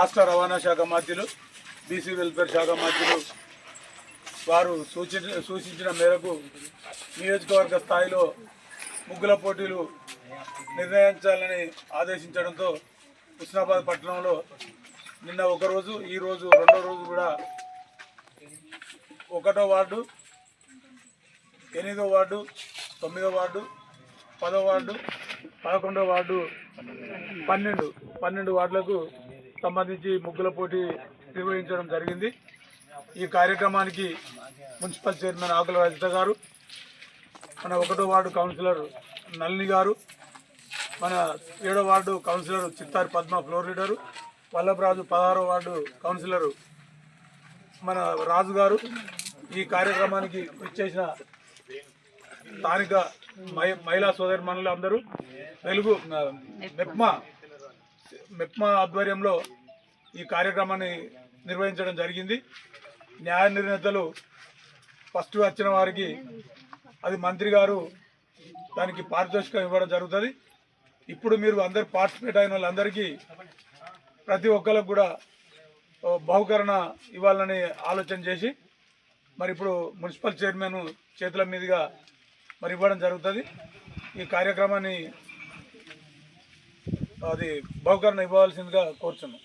రాష్ట్ర రవాణా శాఖ మంత్రులు బీసీ వెల్ఫేర్ శాఖ మంత్రులు వారు సూచించిన సూచించిన మేరకు నియోజకవర్గ స్థాయిలో ముగ్గుల పోటీలు నిర్ణయించాలని ఆదేశించడంతో హుస్నాబాద్ పట్టణంలో నిన్న ఒక రోజు ఈ రోజు రెండో రోజు కూడా ఒకటో వార్డు ఎనిమిదో వార్డు తొమ్మిదో వార్డు పదో వార్డు పదకొండో వార్డు పన్నెండు పన్నెండు వార్డులకు సంబంధించి ముగ్గుల పోటీ నిర్వహించడం జరిగింది. ఈ కార్యక్రమానికి మున్సిపల్ చైర్మన్ ఆకుల రజిత గారు మన ఒకటో వార్డు కౌన్సిలర్ నళిని గారు మన ఏడో ward councillor Chittari Padma floor leader Vallabharaju పదహారో వార్డు కౌన్సిలరు మన రాజు గారు. ఈ కార్యక్రమానికి ఇచ్చేసిన స్థానిక మహి మహిళా సోదరిమణులు అందరూ వెలుగు మెప్మా మెప్మా ఆధ్వర్యంలో ఈ కార్యక్రమాన్ని నిర్వహించడం జరిగింది. న్యాయ నిర్ణేతలు ఫస్ట్ వచ్చిన వారికి అది మంత్రి గారు దానికి పారితోషికం ఇవ్వడం జరుగుతుంది. ఇప్పుడు మీరు అందరు పార్టిసిపేట్ అయిన వాళ్ళందరికీ ప్రతి ఒక్కరికి కూడా బహుకరణ ఇవ్వాలని ఆలోచన చేసి మరి ఇప్పుడు మున్సిపల్ చైర్మన్ చేతుల మీదుగా మరి ఇవ్వడం జరుగుతుంది. ఈ కార్యక్రమాన్ని అది బహుకరణ ఇవ్వాల్సిందిగా కోరుచున్నాం.